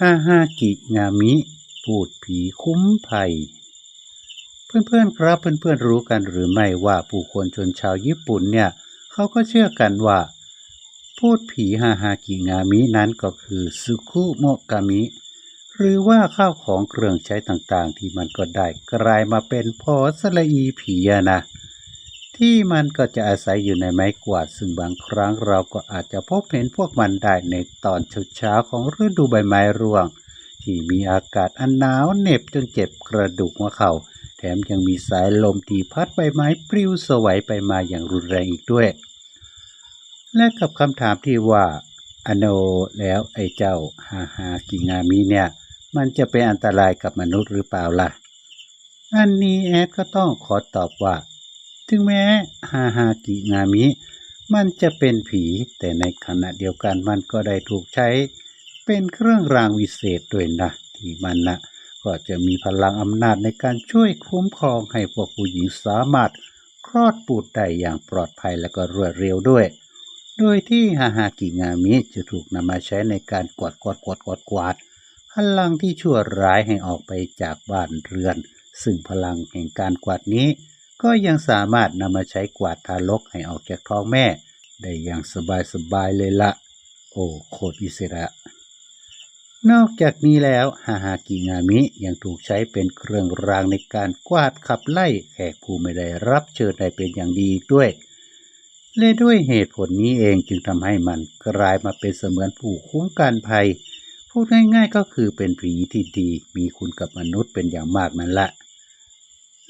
ฮาฮากิงามิ พูดผีคุ้มภัย เพื่อนๆครับเพื่อนๆรู้กันหรือไม่ว่าผู้คนชนชาวญี่ปุ่นเนี่ยเขาก็เชื่อกันว่า พูดผีฮาฮากิงามินั้นก็คือสุคุโมกามิ หรือว่าข้าวของเครื่องใช้ต่างๆ ที่มันก็ได้กลายมาเป็นพอสละอีผีนะ ที่มันก็จะอาศัยอยู่ในไม้กวาด ซึ่งบางครั้งเราก็อาจจะพบเห็นพวกมันได้ในตอนเช้าๆของฤดูใบไม้ร่วง ที่มีอากาศอันหนาวเหน็บจนเจ็บกระดูกหัวเขา่าแถมยังมีสายลมที่พัดใบไม้ปลิวสวัยไปมาอย่างรุนแรงอีกด้วย และกับคำถามที่ว่าอโนแล้วไอ้เจ้าฮาฮากิงามิเนี่ย มันจะเป็นอันตรายกับมนุษย์หรือเปล่าล่ะ อันนี้แอดก็ต้องขอตอบว่า ถึงแม้ฮาฮากิงามิ มันจะเป็นผี แต่ในขณะเดียวกันมันก็ได้ถูกใช้ เป็นเครื่องรางวิเศษด้วยนะ ที่มันนะก็จะมีพลังอำนาจในการช่วยคุ้มครองให้พวกผู้หญิงสามารถคลอดบุตรได้อย่างปลอดภัยและก็รวดเร็วด้วย โดยที่ฮาฮากิงามิจะถูกนำมาใช้ในการกวาดกวาดกวาดกวาดกวาดพลังที่ชั่วร้ายให้ออกไปจากบ้านเรือน ซึ่งพลังแห่งการกวาดนี้ ก็ยังสามารถนำมาใช้กวาดทารกให้ออกจากท้องแม่ ได้อย่างสบายๆเลยละ โอ้โคตรวิเศษะนอกจากนี้แล้วฮาฮากิงามิยังถูกใช้เป็นเครื่องรางในการกวาดขับไล่แขกผู้ไม่ได้รับเชิญได้เป็นอย่างดีอีกด้วย และด้วยเหตุผลนี้เองจึงทำให้มันกลายมาเป็นเสมือนผู้คุ้มกันภัย พูดง่ายๆก็คือเป็นผีที่ดีมีคุณกับมนุษย์เป็นอย่างมากนั่นแหละ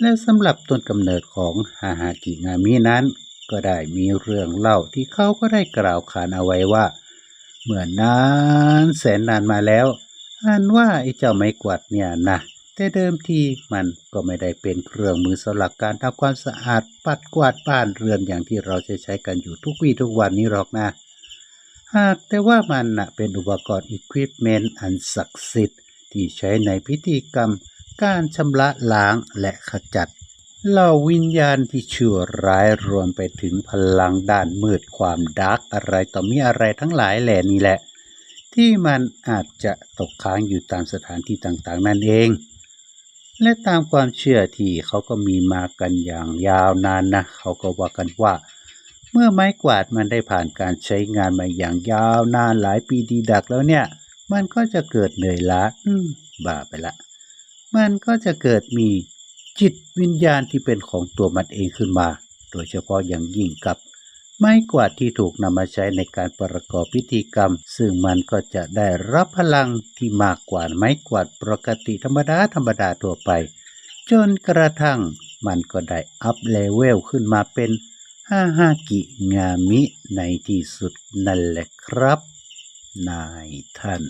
และสำหรับต้นกำเนิดของฮาฮากิงามินั้น ก็ได้มีเรื่องเล่าที่เขาก็ได้กล่าวขานเอาไว้ว่า เมื่อนานแสนนานมาแล้วอันว่าไอ้เจ้าไม้กวาดเนี่ยนะแต่เดิมทีมันก็ไม่ได้เป็นเครื่องมือสำหรับการทำความสะอาดปัดกวาดบ้านเรือนอย่างที่เราจะใช้กันอยู่ทุกวี่ทุกวันนี้หรอกนะ หากแต่ว่ามันนะเป็นอุปกรณ์อุปกรณ์อันศักดิ์สิทธิ์ที่ใช้ในพิธีกรรม การชำระล้างและขจัดเหล่าวิญญาณที่ชั่วร้ายรวมไปถึงพลังด้านมืดความดาร์กอะไรต่อมีอะไรทั้งหลายแหล่นี้แหละ ที่มันอาจจะตกค้างอยู่ตามสถานที่ต่างๆ นั่นเอง และตามความเชื่อที่เขาก็มีมากันอย่างยาวนานนะ เขาก็ว่ากันว่า เมื่อไม้กวาดมันได้ผ่านการใช้งานมาอย่างยาวนานหลายปีดีดักแล้วเนี่ย มันก็จะเกิดเหนื่อยล้าบ้าไปละ มันก็จะเกิดมีจิตวิญญาณที่เป็นของตัวมันเองขึ้นมา โดยเฉพาะอย่างยิ่งกับ ไม้กวาดที่ถูกนำมาใช้ในการประกอบพิธีกรรม ซึ่งมันก็จะได้รับพลังที่มากกว่าไม้กวาดปกติธรรมดาธรรมดาทั่วไป จนกระทั่งมันก็ได้อัพเลเวลขึ้นมาเป็นฮาฮากิงามิในที่สุดนั่นแหละครับ นายท่าน